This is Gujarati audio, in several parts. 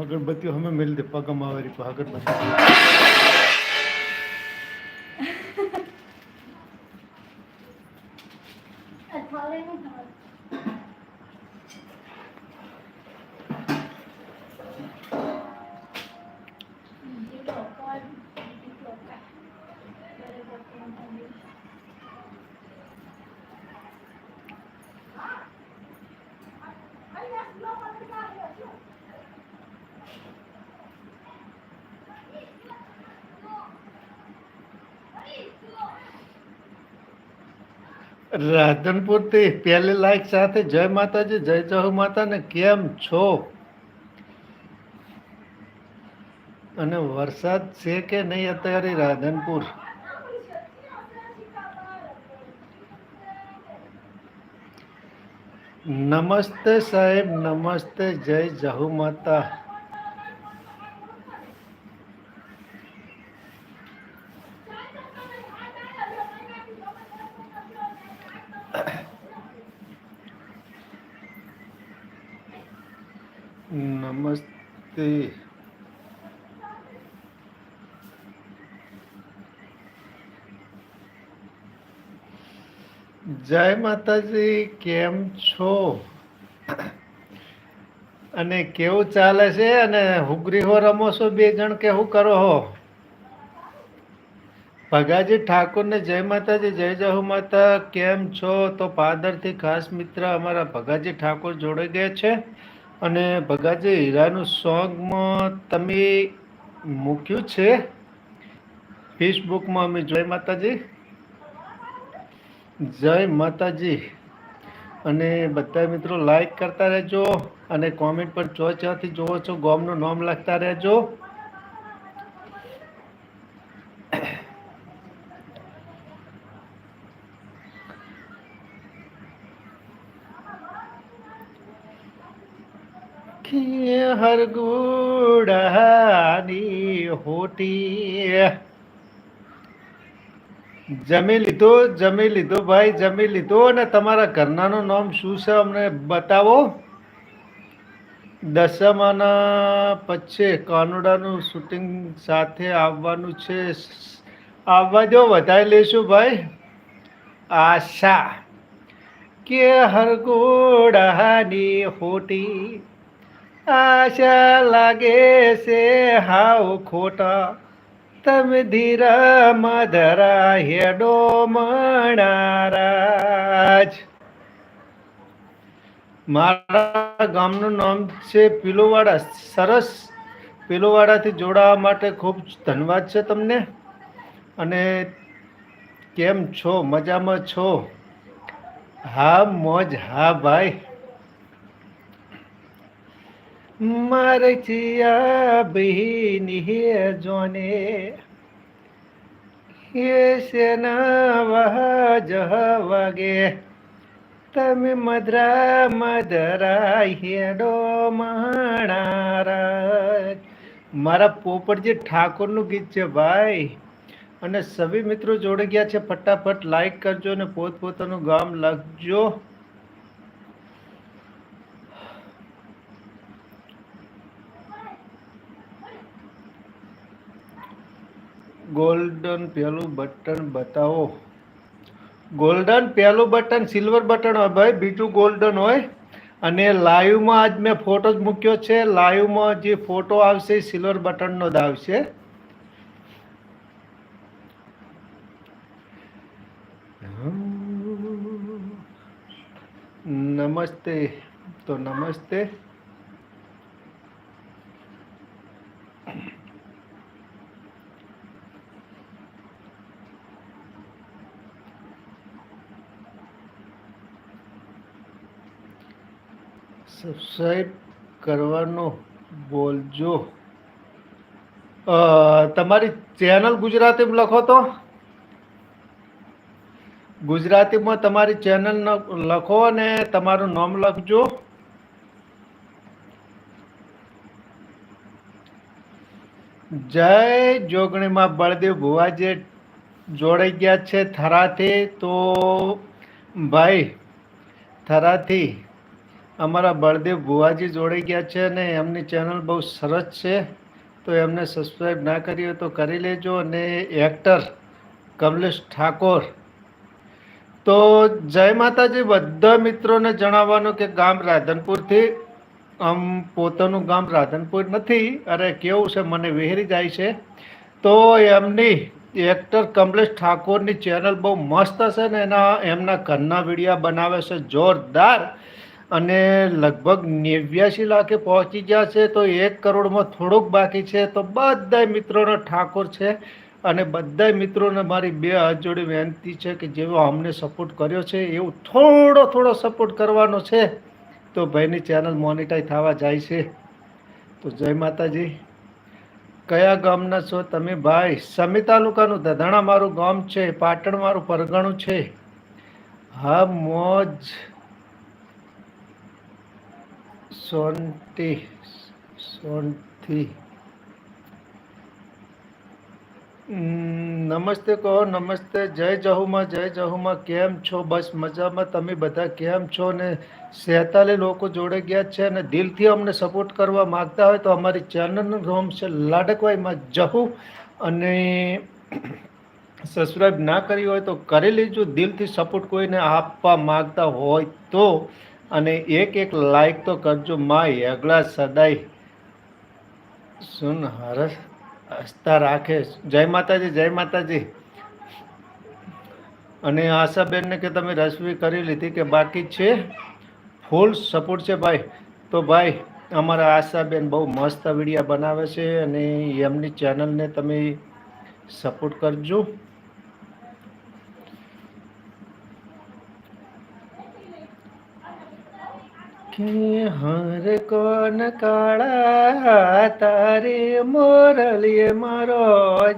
અગરબત્તીઓ અમે મેળ દે પગમાં વાળી પર અગરબત્તી રાધનપુરથી પહેલી લાઈક સાથે જય માતાજી, જય જહુ માતા ને કેમ છો? અને વરસાદ છે કે નહીં અત્યારે રાધનપુર? નમસ્તે સાહેબ, નમસ્તે, જય જહુ માતા નમસ્તે જય માતાજી, કેમ છો? અને કેવું ચાલે છે? અને હુગરી હો રમો છો બે જણ કે શું કરો હો? ભગાજી ઠાકોરને જય માતાજી, જય જહુ માતા, કેમ છો? તો પાદરથી ખાસ મિત્ર અમારા ભગાજી ઠાકોર જોડે ગયા છે. અને ભગાજી, હીરાનું સોંગમાં તમે મૂક્યું છે? ફેસબુકમાં અમે જય માતાજી. જય માતાજી. અને બધા મિત્રો લાઈક કરતા રહેજો અને કોમેન્ટ પર જો ચોથી જોવો છો, ગોમનું નામ લખતા રહેજો. હરગુડાની હોટી જમી લીધો જમી લીધો ભાઈ, જમી લીધો અને તમારા ઘરનાનું નામ શું છે અમને બતાવો? દસમાના પછી કાનુડાનું શૂટિંગ સાથે આવવાનું છે. આવવા દો, વધારી લઈશું ભાઈ. આશા કે હરગોડાની હોટી આશા લાગે છે હાવ ખોટા. તમે ધીર મધરા હેડો મણારાજ. મારા ગામનું નામ છે પીલુવાડા. સરસ પીલુવાડાથી જોડાવા માટે ખૂબ ધન્યવાદ છે તમને. અને કેમ છો? મજામાં છો? હા, મોજ, હા, ભાઈ. મારે ચિયા બહેની હે જોને. હે સેના વહ જહ વાગે? તમે મધરા મધરા હેડો માણારા મારા પોપટજી ઠાકોરનું ગીત છે ભાઈ. અને સભી મિત્રો જોડે ગયા છે, ફટાફટ લાઈક કરજો અને પોતપોતાનું ગામ લખજો. ગોલ્ડન પહેલું બટન બતાવો. ગોલ્ડન પહેલું બટન સિલ્વર બટન હોય ભાઈ, બીજું ગોલ્ડન હોય. અને લાઈવમાં આજ મેં ફોટો જ મૂક્યો છે. લાઈવમાં જે ફોટો આવશે એ સિલ્વર બટનનો જ આવશે. નમસ્તે. તો નમસ્તે. સબસ્ક્રાઈબ કરવાનું બોલજો. તમારી ચેનલ ગુજરાતીમાં લખો તો. ગુજરાતીમાં તમારી ચેનલ લખો અને તમારું નામ લખજો. જય જોગણીમાં બળદેવ ભુવાજી જોડાઈ ગયા છે થરાથી. તો, ભાઈ, થરાથી અમારા બળદેવ ભુવાજી જોડાઈ ગયા છે અને એમની ચેનલ બહુ સરસ છે. તો એમને સબસ્ક્રાઈબ ના કરી હોય તો કરી લેજો અને એક્ટર કમલેશ ઠાકોર. તો જય માતાજી, બધા મિત્રોને જણાવવાનું કે ગામ રાધનપુરથી, આમ પોતાનું ગામ રાધનપુર નથી, અરે કેવું છે, મને વિહરી જાય છે. તો એમની એક્ટર કમલેશ ઠાકોરની ચેનલ બહુ મસ્ત છે ને એના, એમના ઘરના વિડીયા બનાવે છે, જોરદાર. અને લગભગ નેવ્યાસી લાખે પહોંચી ગયા છે, તો એક કરોડમાં થોડુંક બાકી છે, તો બધા મિત્રોનો ઠાકોર છે. અને બધા મિત્રોને મારી બે હાથ જોડી વિનંતી છે કે જેવો અમને સપોર્ટ કર્યો છે, એવું થોડો થોડો સપોર્ટ કરવાનો છે, તો ભાઈની ચેનલ મોનિટાઈઝ થવા જાય છે. તો જય માતાજી. કયા ગામના છો તમે ભાઈ? સમી તાલુકાનું દધાણા મારું ગામ છે, પાટણ મારું પરગણું છે. હા, મોજ. સોનટી સોનથી નમસ્તે કહો, નમસ્તે, જય જહુમાં જય જહુમાં, કેમ છો? બસ મજામાં, તમે બધા કેમ છો? ને સેતાલે લોકો જોડે ગયા છે અને દિલથી અમને સપોર્ટ કરવા માગતા હોય તો અમારી ચેનલનું નામ છે લાડકવાઈમાં જહુ. અને સબસ્ક્રાઈબ ના કરી હોય તો કરી લેજો. દિલથી સપોર્ટ કોઈને આપવા માગતા હોય તો. અને એક એક લાઈક તો કરજો. માય અગલા સદાય સુન હરસ હસતા રાખે. જય માતાજી જય માતાજી. અને આશાબેનને કે તમે રસવી કરી લીધી કે બાકી છે? ફૂલ સપોર્ટ છે ભાઈ. તો ભાઈ, અમારા આશાબેન બહુ મસ્ત વિડીયા બનાવે છે અને એમની ચેનલને તમે સપોર્ટ કરજો. કે હર કોન કાળા તારે મોરલીએ મારો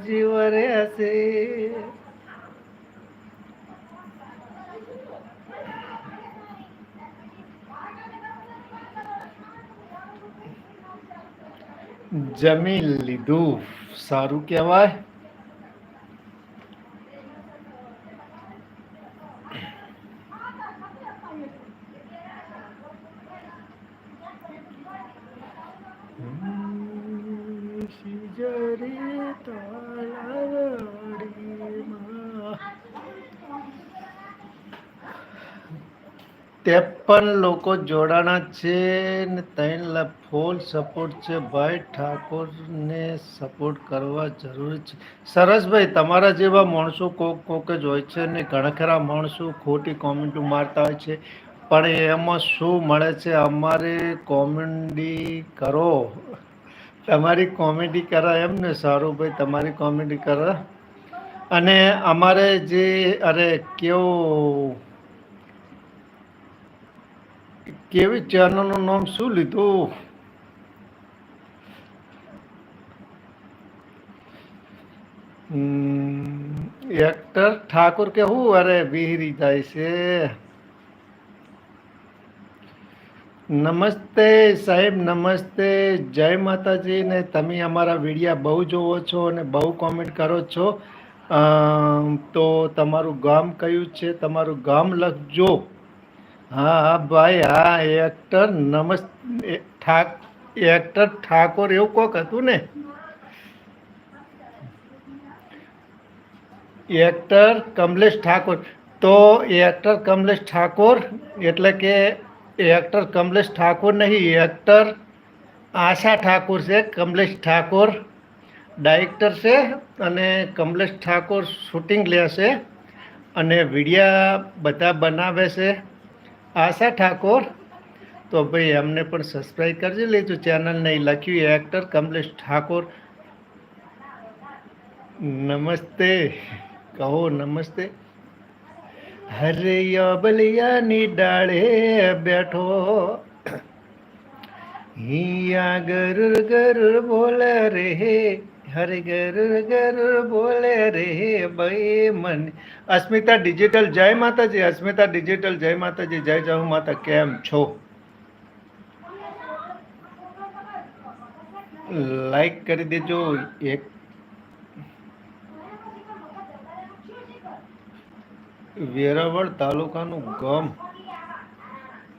જીવ રહેશે જમી લીધું સારું કહેવાય ત્રેપન લોકો જોડાણા છે ને ત્રણ ફૂલ સપોર્ટ છે. ભાઈ ઠાકોરને સપોર્ટ કરવા જરૂરી છે. સરસભાઈ, તમારા જેવા માણસો કોક કોક જ હોય છે ને ઘણા ખરા માણસો ખોટી કોમેન્ટો મારતા હોય છે. પણ એમાં શું મળે છે? અમારે કોમેડી કરો. તમારી કોમેડી કરા એમ ને, સારું ભાઈ, તમારી કોમેડી કરા. અને અમારે જે, અરે, કેવો, કેવી ચેનલનું નામ શું લીધું? એક્ટર ઠાકોર કે હું? અરે, વિહરી જાય છે. નમસ્તે સાહેબ, નમસ્તે. જય માતાજી ને તમે અમારા વિડીયા બહુ જોવો છો અને બહુ કોમેન્ટ કરો છો. તો તમારું ગામ કયું છે? તમારું ગામ લખજો. હા હા, ભાઈ, હા એક્ટર નમસ્તે. એક્ટર ઠાકોર એવું કોક હતું ને? એક્ટર કમલેશ ઠાકોર. તો એક્ટર કમલેશ ઠાકોર એટલે કે એક્ટર કમલેશ ઠાકોર નહીં એક્ટર આશા ઠાકોર છે, કમલેશ ઠાકોર ડાયરેક્ટર છે અને કમલેશ ઠાકોર શૂટિંગ લે છે અને વિડીયા બધા બનાવે છે. આશા ઠાકોર, તો ભાઈ એમને પણ સબસ્ક્રાઈબ કરજો, લેજો ચેનલ નહીં લખ્યું એક્ટર કમલેશ ઠાકોર. નમસ્તે, કહો નમસ્તે. હરે યબલિયાની ડાળે બેઠો. હિયા ગરુર ગરુર બોલે રે હરે ગરુર ગરુર બોલે રે ભાઈ મન અસ્મિતા ડિજિટલ, જય માતાજી, અસ્મિતા ડિજિટલ, જય માતાજી, જય જય માતા, કેમ છો? લાઈક કરી દેજો, એક વેરાવળ તાલુકાનું ગામ,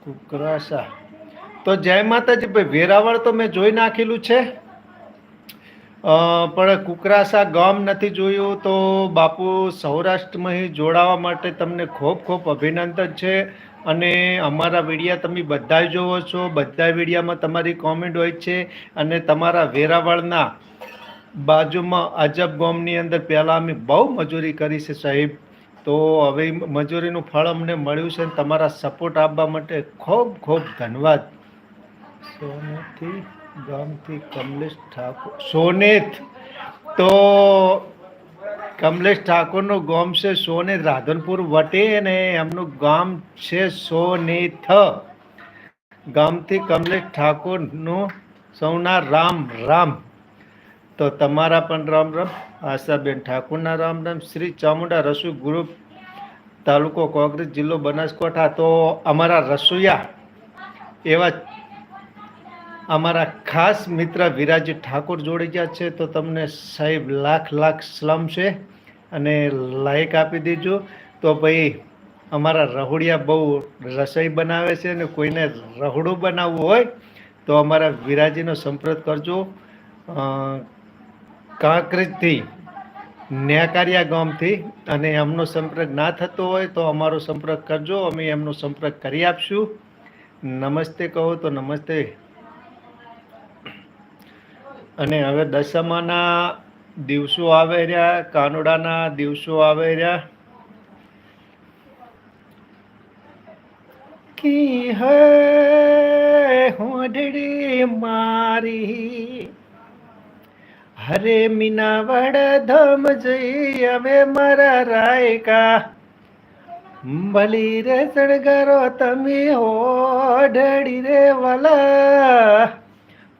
કુકરાસા. તો જય માતાજી, ભાઈ, વેરાવળ તો મેં જોઈ નાખેલું છે. પણ કુકરાસા ગામ નથી જોયું તો બાપુ સૌરાષ્ટ્રમાં જોડાવા માટે તમને ખૂબ ખૂબ અભિનંદન છે. અને અમારા વિડીયા તમે બધા જોવો છો. બધા વિડીયામાં તમારી કોમેન્ટ હોય છે. અને તમારા વેરાવળના બાજુમાં અજબ ગામની અંદર પહેલાં અમે બહુ મજૂરી કરી છે સાહેબ. તો હવે મજૂરીનું ફળ અમને મળ્યું છે તમારા સપોર્ટ આપવા માટે ખૂબ ખૂબ ધન્યવાદ. સોનેથી, ગામથી કમલેશ ઠાકોર, સોનેથ. તો કમલેશ ઠાકોરનું ગામ છે સોને રાધનપુર વટે અને એમનું ગામ છે સોનેથ. ગામથી કમલેશ ઠાકોરનું સૌના રામ રામ. તો તમારા પણ રામ રામ. આશાબેન ઠાકુરના રામ રામ. શ્રી ચામુંડા રસોઈ ગ્રુપ તાલુકો કોંગ્રેસ જિલ્લો બનાસકાંઠા. તો અમારા રસોઈયા એવા અમારા ખાસ મિત્ર વિરાજી ઠાકોર જોડી ગયા છે. તો તમને સાહેબ લાખ લાખ સલામ છે અને લાઈક આપી દેજો. તો ભાઈ અમારા રહોડિયા બહુ રસોઈ બનાવે છે અને કોઈને રહોડું બનાવવું હોય તો અમારા વિરાજીનો સંપર્ક કરજો. કાંકરેજથી ન્યાકારિયા ગામથી અને એમનો સંપર્ક ના થતો હોય તો અમારો સંપર્ક કરજો. અમે એમનો સંપર્ક કરી આપશું. નમસ્તે કહો તો નમસ્તે. અને હવે દશમાના દિવસો આવે રહ્યા, કાનુડાના દિવસો આવે રહ્યા. કી હે હોડડી મારી? હરે મીના વડધમ જઈ અમે મારા રાયકા. ભલી રે શણગારો તમે હોડડી રે વાલા.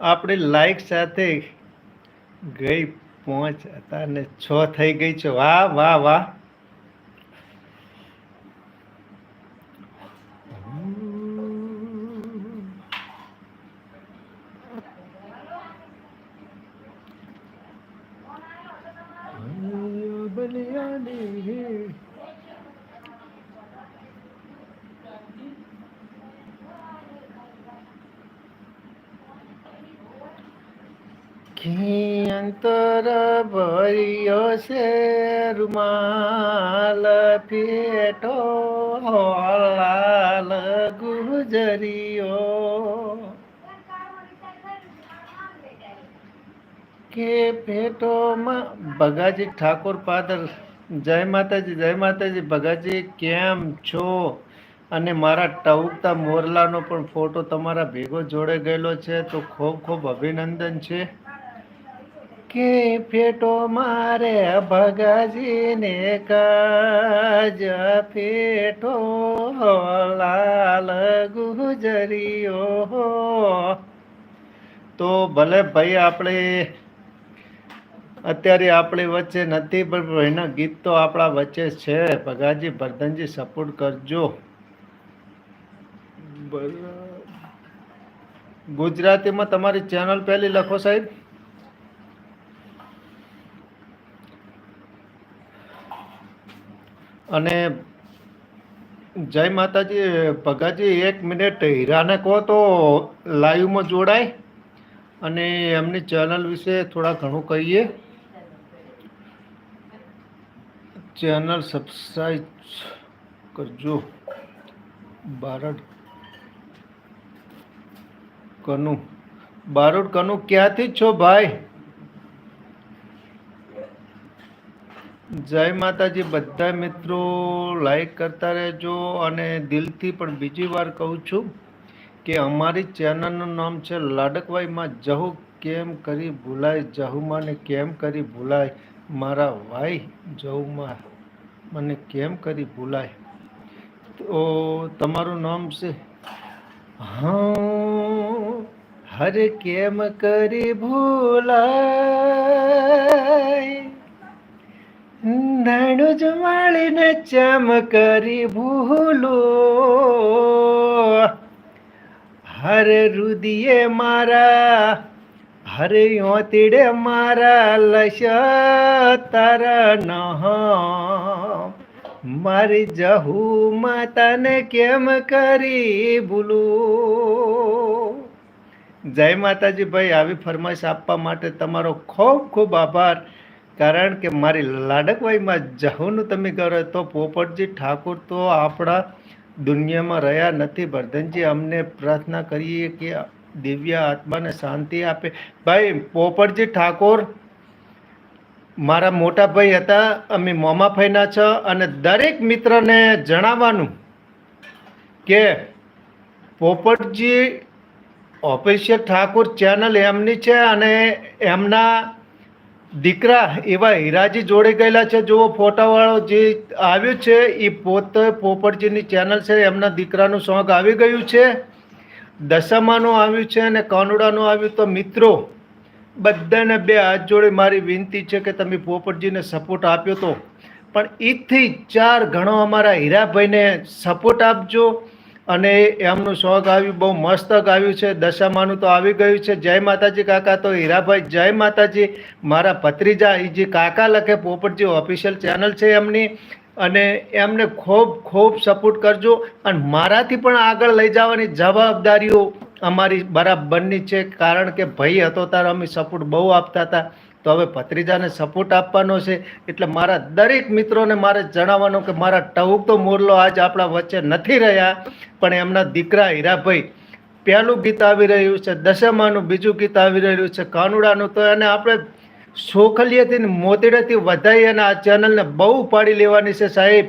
આપણે લાઈક સાથે ગઈ પાંચ હતા ને છ થઈ ગઈ છે. વાહ વાહ વાહ બલિયાની કી અંતર ભર્યો છે રૂમાલ પેટો લાલ ગુજરીઓ કે પેટોમાં ભગાજી ઠાકોર પાદર, જય માતાજી જય માતાજી, ભગાજી કેમ છો? અને મારા ટવકતા મોરલાનો પણ ફોટો તમારા ભેગો જોડે ગયેલો છે, તો ખૂબ ખૂબ અભિનંદન છે. કે ફેટો મારે ભગાજીને કાજ ફેટો લાલ ગુજરીઓ તો ભલે ભાઈ આપણે અત્યારે આપણી વચ્ચે નથી, પણ એના ગીત તો આપણા વચ્ચે છે. ભગાજી ભરધનજી સપોર્ટ કરજો. ગુજરાતીમાં તમારી ચેનલ પહેલી લખો સાહેબ. અને જય માતાજી, ભગાજી, એક મિનિટ. હીરાને કહો તો લાઈવમાં જોડાય અને એમની ચેનલ વિશે થોડા ઘણું કહીએ. ચેનલ સબસ્ક્રાઈબ કરજો. બારડ કનુ. બારોડ કનુ, ક્યાંથી છો ભાઈ? જય માતાજી. બધા મિત્રો લાઈક કરતા રહેજો અને દિલથી પણ બીજી વાર કહું છું કે અમારી ચેનલનું નામ છે લાડકવાઈમાં જહુ કેમ કરી ભૂલાય, જહુમાને કેમ કરી ભૂલાય, મારા વાઈ જહુમાં મને કેમ કરી ભૂલાય? તો તમારું નામ છે? હા, હરે કેમ કરી ભૂલાય? નાણું માળીને ચમ કરી ભૂલો. હર રુદિયે મારા, હર યોતીડે મારા લશ તારા ન મારી જહુ માતાને કેમ કરી ભૂલું? જય માતાજી ભાઈ, આવી ફરમાઈશ આપવા માટે તમારો ખૂબ ખૂબ આભાર. કારણ કે મારી લાડકવાઈમાં જહુનું તમે કરો તો પોપટજી ઠાકોર તો આપણા દુનિયામાં રહ્યા નથી. વર્ધનજી અમને પ્રાર્થના કરીએ કે દિવ્ય આત્માને શાંતિ આપે. ભાઈ, પોપટજી ઠાકોર મારા મોટા ભાઈ હતા, અમે મોમા ફઈના છો અને દરેક મિત્રને જણાવવાનું કે પોપટજી ઓફિશિયલ ઠાકોર ચેનલ એમની છે અને એમના દીકરા એવા હીરાજી જોડે ગયેલા છે. જુઓ ફોટાવાળો જે આવ્યો છે એ પોતે પોપટજીની ચેનલ છે. એમના દીકરાનું સોંગ આવી ગયું છે. દશામાનું આવ્યું છે અને કાનુડાનું આવ્યું. તો મિત્રો, બધાને બે હાથ જોડે મારી વિનંતી છે કે તમે પોપટજીને સપોર્ટ આપ્યો તો. પણ એથી ચાર ઘણો અમારા હીરાભાઈને સપોર્ટ આપજો. અને એમનું સોંગ આવ્યું, બહુ મસ્ત આવ્યું છે, દશામાનું તો આવી ગયું છે. જય માતાજી કાકા, તો હીરાભાઈ, જય માતાજી. મારા ભત્રીજા એ જે કાકા લખે, પોપટજી ઓફિશિયલ ચેનલ છે એમની. અને એમને ખૂબ ખૂબ સપોર્ટ કરજો. અને મારાથી પણ આગળ લઈ જવાની જવાબદારીઓ અમારી બરાબરની છે. કારણ કે ભાઈ હતો, ત્યારે અમે સપોર્ટ બહુ આપતા હતા. તો હવે ભત્રીજાને સપોર્ટ આપવાનો છે. એટલે મારા દરેક મિત્રોને મારે જણાવવાનું કે મારા ટહુક તો મોરલો આજ આપણા વચ્ચે નથી રહ્યા, પણ એમના દીકરા હીરાભાઈ પહેલું ગીત આવી રહ્યું છે, દશામાનું બીજું ગીત આવી રહ્યું છે, કાનુડાનું તો એને આપણે સોખલીએથી મોતીડેથી વધાઈ અને આ ચેનલને બહુ પાડી લેવાની છે સાહેબ.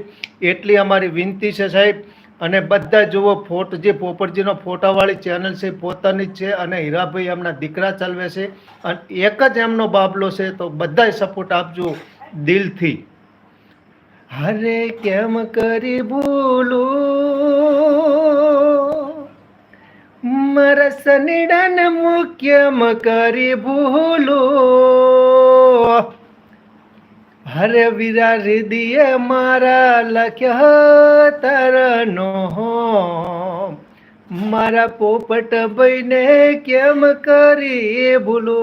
એટલી અમારી વિનંતી છે સાહેબ. અને બધા જુઓ ફોટો, જે પોપટજીનો ફોટાવાળી ચેનલ છે પોતાની જ છે અને હીરાભાઈ એમના દીકરા ચાલવે છે. અને એક જ એમનો બાબલો છે, તો બધા સપોર્ટ આપજો દિલથી. હરે કેમ કરી ભૂલું? મારા સનીડાને મુખ્યમ કરી ભૂલું. હરે વીરા હૃદય મારા લખ્યા તરનો મારા પોપટ ભાઈને કેમ કરી ભૂલો?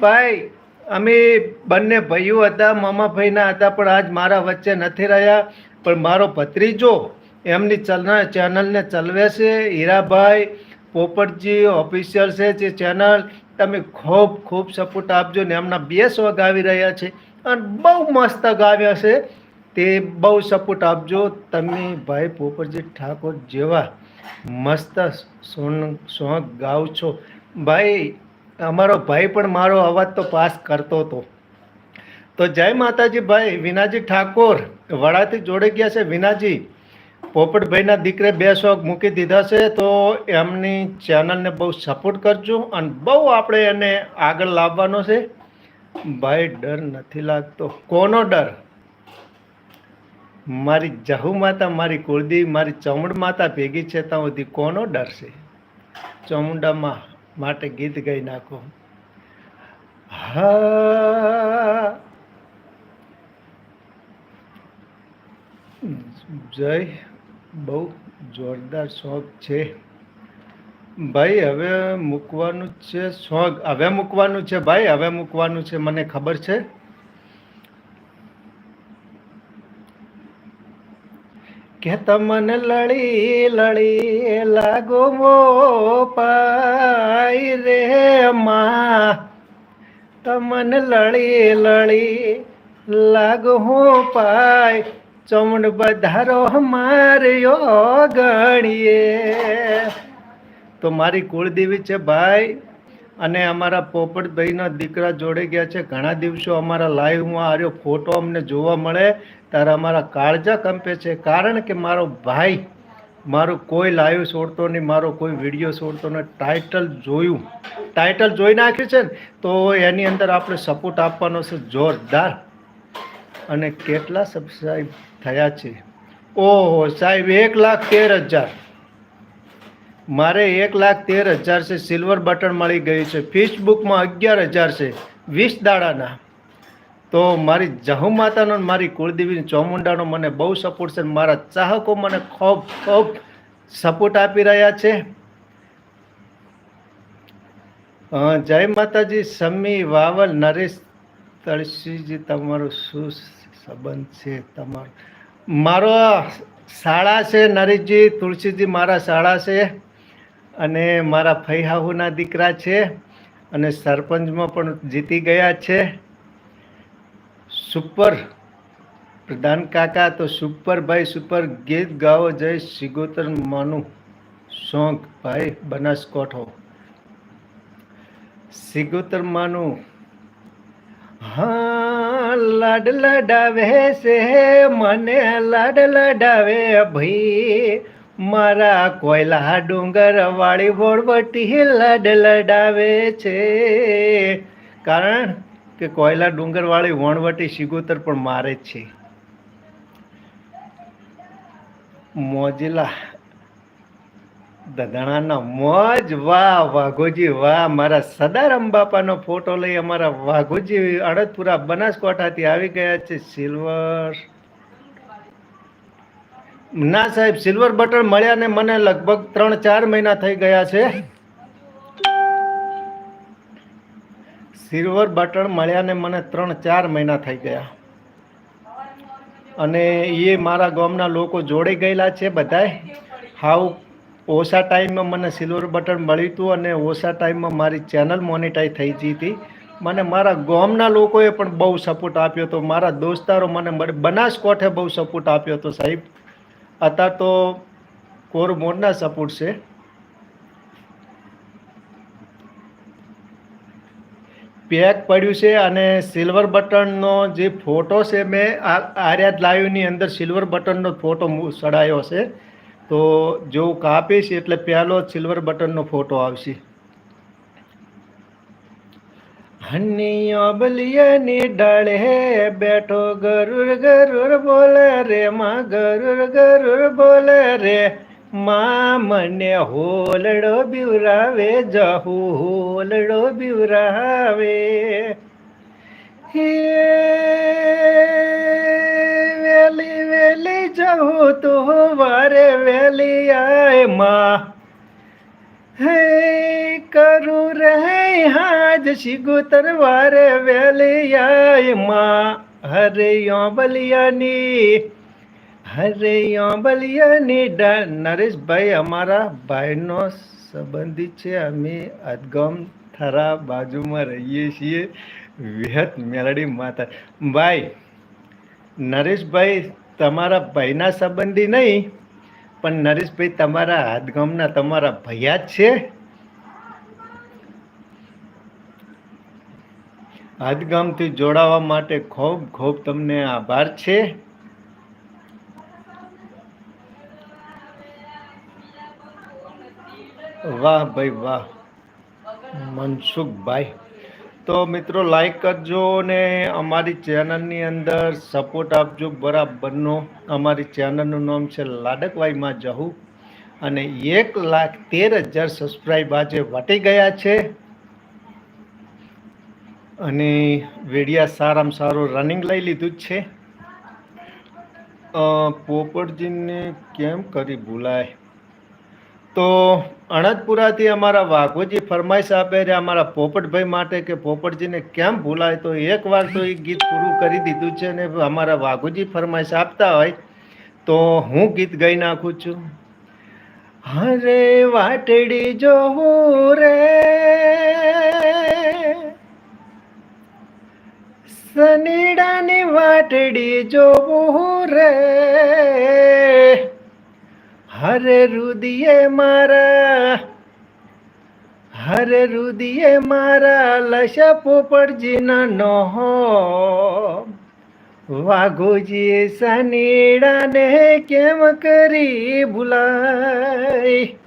ભાઈ, અમે બંને ભાઈઓ હતા, મામા ભાઈના હતા, પણ આજ મારા વચ્ચે નથી રહ્યા. પણ મારો ભત્રીજો એમની ચલના ચેનલને ચલવે છે, હીરાભાઈ પોપટજી ઓફિશિયલ છે, જે ચેનલ તમે ખૂબ ખૂબ સપોર્ટ આપજો ને એમના બે સોંગ આવી રહ્યા છે. અને બહુ મસ્ત ગાવ્યા છે. તે બહુ સપોર્ટ આપજો. તમે ભાઈ પોપટજી ઠાકોર જેવા મસ્ત સોંગ સોંગ ગાવ છો. ભાઈ, અમારો ભાઈ પણ મારો અવાજ તો પાસ કરતો હતો. તો જય માતાજી ભાઈ, વિનાજી ઠાકોર. વડાથી જોડે ગયા છે વિનાજી. પોપટભાઈના દીકરે બે શોખ મૂકી દીધા છે. તો એમની ચેનલને બહુ સપોર્ટ કરજો અને બહુ આપણે એને આગળ લાવવાનો છે. ભાઈ, ડર નથી લાગતો. કોનો ડર? મારી જહુ માતા, મારી કુળદી મારી ચમડ માતા ભેગી છે ત્યાં સુધી કોનો ડર છે? ચમુંડામાં માટે ગીત ગાઈ નાખો. હા. જય. બહુ જોરદાર શોખ છે. ભાઈ, હવે મૂકવાનું છે શોખ હવે મૂકવાનું છે ભાઈ, હવે મૂકવાનું છે. મને ખબર છે. કે તમને લડી લડી લાગો મો પાઈ રે માં. તમને લડી લડી લાગો હો પાય ચમડ બધારો માર્યો ગણીએ. તો મારી કુળદેવી છે ભાઈ અને અમારા પોપટભાઈના દીકરા જોડે ગયા છે. ઘણા દિવસો અમારા લાઈવમાં આર્યો ફોટો અમને જોવા મળે. ત્યારે અમારા કાળજા કંપે છે. કારણ કે મારો ભાઈ મારો કોઈ લાઈવ છોડતો નહીં, મારો કોઈ વીડિયો છોડતો નહીં. ટાઇટલ જોયું. ટાઇટલ જોઈ નાખ્યું છે ને, તો એની અંદર આપણે સપોર્ટ આપવાનો છે જોરદાર. અને કેટલા સબસ્ક્રાઈબ થયા છે? ઓહો, સાહેબ, એક લાખ તેર હજાર. મારે એક લાખ તેર હજાર છે સિલ્વર બટન મળી ગયું છે. ફેસબુકમાં અગિયાર હજાર છે, વીસ દાડાના. તો મારી જહુ માતાનો મારી કુળદેવીની ચોમુંડાનો મને બહુ સપોર્ટ છે મારા ચાહકો મને ખૂબ ખૂબ સપોર્ટ આપી રહ્યા છે. જય માતાજી, સમી, વાવલ, નરેશ તળસીજી તમારો શું સંબંધ છે? તમારો, મારો શાળા છે, નરેશજી, તુલસીજી, મારા શાળા છે. અને મારા ફૈહાહુના દીકરા છે અને સરપંચમાં પણ જીતી ગયા છે. સુપર પ્રધાન કાકા, તો સુપર ભાઈ સુપર ગીત ગાઓ, જય સિગોતર માનું સોંગ ભાઈ બનાસકોઠો. સિગોતર માનું, હા, લાડ લડાવે છે, મને લાડ લડાવે ભાઈ મારા કોયલા ડુંગર વાળી વોળવટી લડ લડાવે છે. કારણ કે કોયલા ડુંગર વાળી વણવટી શિગોતર પણ મારે છે. મોજલા દધણાનો મોજ, વાહ, વાઘોજી, વાહ, મારા સદારામ બાપાનો ફોટો લઈ અમારા વાઘોજી અડદપુરા બનાસકાંઠાથી આવી ગયા છે, સિલ્વર. ના સાહેબ સિલ્વર બટન મળ્યા ને મને લગભગ ત્રણ ચાર મહિના થઈ ગયા છે. સિલ્વર બટન મળ્યા ને મને ત્રણ ચાર મહિના થઈ ગયા. અને એ મારા ગામના લોકો જોડે ગયેલા છે બધાય. હાવ ઓછા ટાઈમમાં મને સિલ્વર બટન મળ્યું હતું અને ઓછા ટાઈમમાં મારી ચેનલ મોનિટાઈઝ થઈ ગઈ હતી. મને મારા ગામના લોકોએ પણ બહુ સપોર્ટ આપ્યો હતો. મારા દોસ્તારો મને બનાસકોઠે બહુ સપોર્ટ આપ્યો હતો સાહેબ. અત્યારે તો કોર મોરના સપોર્ટ છે પેક પડ્યું છે અને સિલ્વર બટનનો જે ફોટો છે મેં આર્યાદ લાઈવની અંદર સિલ્વર બટનનો ફોટો ચડાયો છે તો જો કાપીશ એટલે પહેલો સિલ્વર બટનનો ફોટો આવશે હનિયો બલિયાની ડાળે બેઠો ગરુર ગરુર બોલે રે, માં ગરુર ગરુર બોલે રે, માં મને હોલડો બિવરાવે, જહુ હોલડો બિવરાવે. હે વેલી વેલી જહુ તું વારે વેલી આય, માં. હે કરું રહે હાજ શિગુતર વારે વેલી આયમાં. હરે યો બલિયાની હરે યો બલિયાની નરેશભાઈ અમારા ભાઈનો સંબંધી છે. અમે અદગમ થરા બાજુમાં રહીએ છીએ. વિહત મેલડી માતા. ભાઈ, નરેશભાઈ તમારા ભાઈના સંબંધી નહીં, પણ નરેશભાઈ તમારા હાથગામના તમારા ભૈયા જ છે. હાથગામથી જોડાવા માટે ખૂબ ખૂબ તમને આભાર છે. વાહ ભાઈ વાહ, મનસુખભાઈ. તો મિત્રો લાઈક કરજો ને અમારી ચેનલની અંદર સપોર્ટ આપજો બરાબરનો. અમારી ચેનલનું નામ છે લાડકવાઈમાં જહુ. અને એક લાખ તેર હજાર સબસ્ક્રાઈબ આજે વટી ગયા છે. અને વેડિયા સારામાં સારું રનિંગ લઈ લીધું જ છે. પોપટજીને કેમ કરી ભૂલાય? તો અણદપુરાથી અમારા વાઘોજી ફરમાઈશ આપે છે, અમારા પોપટભાઈ માટે કે પોપટજીને કેમ ભૂલાય? તો એકવાર તો એ ગીત પૂરું કરી દીધું છે ને અમારા વાઘોજી ફરમાઈશ આપતા હોય તો હું ગીત ગાઈ નાખું છું. હરે વાટડી જો રે વાટડી જોવું રે. હરે રુદિયે મારા, હરે રુદિયે મારા લશા પોપડજીના નહો વાઘોજી સનીડાને કેમ કરી ભૂલાય?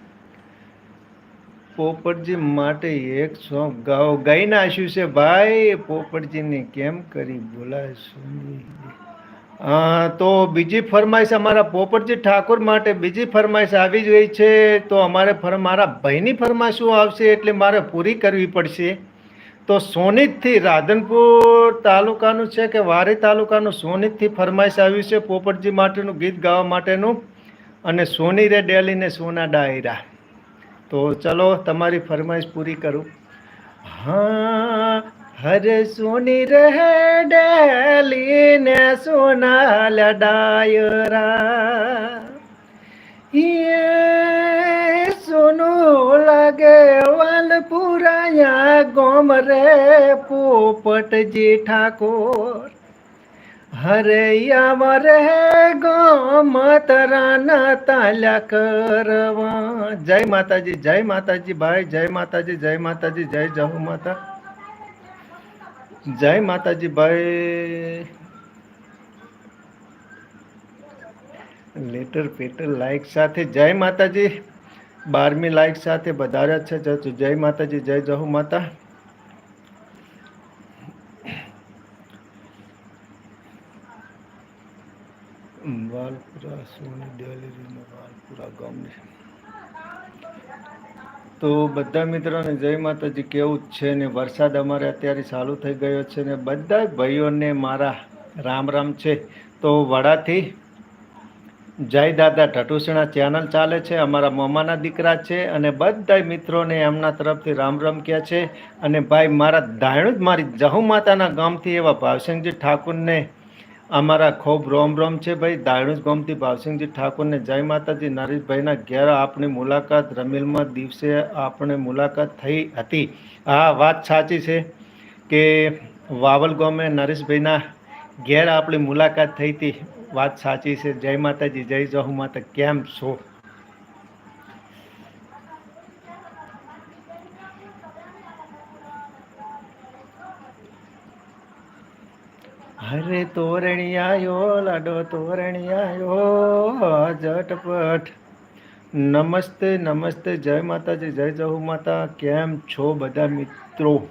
પોપટજી માટે એક સોંગ ગાઓ. ગાઈ નાખ્યું છે ભાઈ. પોપટજીને કેમ કરી બોલાય સુની? તો બીજી ફરમાઈશ અમારા પોપટજી ઠાકોર માટે બીજી ફરમાઈશ આવી જ છે. તો અમારે મારા ભાઈની ફરમાઈશો આવશે એટલે મારે પૂરી કરવી પડશે. તો સોનિતથી રાધનપુર તાલુકાનું છે કે વારી તાલુકાનું સોનિતથી ફરમાઈશ આવ્યું છે પોપટજી માટેનું ગીત ગાવા માટેનું. અને સોની રે ડેલી ને સોના ડાયરા. તો ચલો તમારી ફરમાઈશ પૂરી કરું હા હરે સુની રહે ડેલી ને સોના લડાયરા ये सुनो लगे वाल पुराया गोम रे पोपटजी ઠાકોર હરે રે ગો માતરાના તાલ્યા કરવા. જય માતાજી જય માતાજી ભાઈ, જય માતાજી જય માતાજી, જય જહુ માતા. જય માતાજી ભાઈ. લેટર પેટર લાઈક સાથે જય માતાજી. બારમી લાઈક સાથે બધા જ છે જય માતાજી, જય જહુ માતા. વાલપુરા સોની ગેલેરીમાં વાલપુરા ગામની. તો બધા મિત્રોને જય માતાજી, કેવું જ છે ને? વરસાદ અમારે અત્યારે ચાલુ થઈ ગયો છે ને બધા ભાઈઓને મારા રામ રામ છે. તો વડાથી જય દાદા ઠટુસણા ચેનલ ચાલે છે, અમારા મામાના દીકરા છે અને બધા મિત્રોને એમના તરફથી રામ રામ કહ્યા છે. અને ભાઈ, મારા દાયણું જ મારી જહુ માતાના ગામથી એવા ભાવસિંહજી ઠાકુરને અમારા ખૂબ રોમ રોમ છે ભાઈ. દાણુજ ગોમતી ભાવસિંહજી ઠાકોરને જય માતાજી. નરેશભાઈના ઘેર આપણી મુલાકાત રમીલમાં દિવસે આપણે મુલાકાત થઈ હતી. હા વાત સાચી છે કે વાવલ ગોમે નરેશભાઈના ઘેર આપણી મુલાકાત થઈ હતી. વાત સાચી છે. જય માતાજી, જય જહુ માતા. કેમ છો? હરે તોરણિયાયો, લાડો તોરણિયાયો ઝટપટ નમસ્તે નમસ્તે, જય માતાજી, જય જહુ માતા, કેમ છો બધા મિત્રો?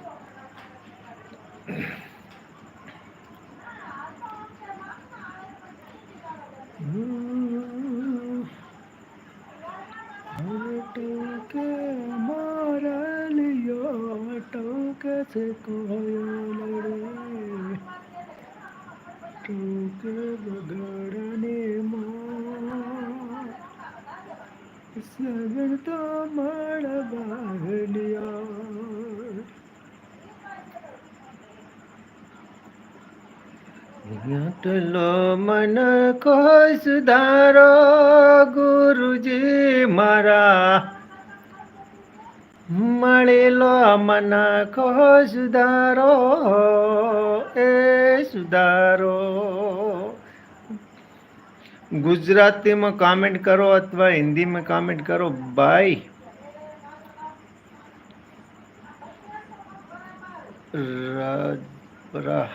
મળેલો મન કહો સુધારો, એ સુધારો. ગુજરાતીમાં કોમેન્ટ કરો અથવા હિન્દીમાં કોમેન્ટ કરો, ભાઈ. રાજપરા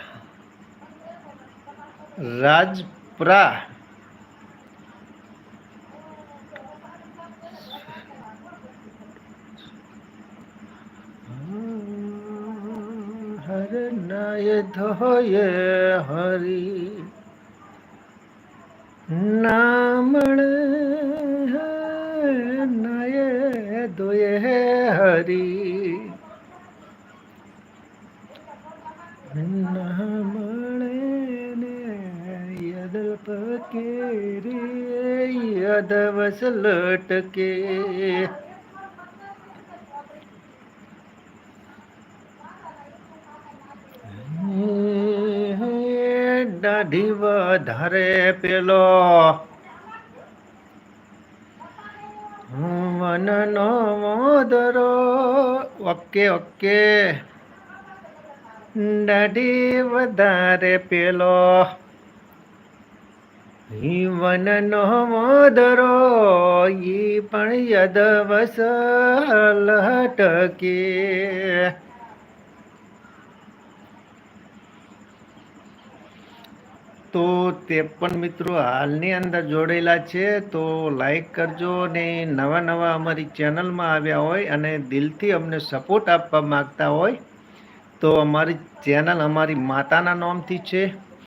રાજપરા. હર નાય ધોય હરી નામણ નય દોય હરી નામણે યદલ પકે રે યદવસ લટકે દાઢી વધારે પેલો વનનો મોદરો. Okay okay. દાઢી વધારે પેલો વનનો મોદરો, ઈ પણ યદવસ લટકે તો તે પણ મિત્રો હાલની અંદર જોડેલા છે, તો લાઈક કરજો ને નવા નવા અમારી ચેનલમાં આવ્યા હોય અને દિલથી અમને સપોર્ટ આપવા માગતા હોય, તો અમારી ચેનલ અમારી માતાના નામથી છે.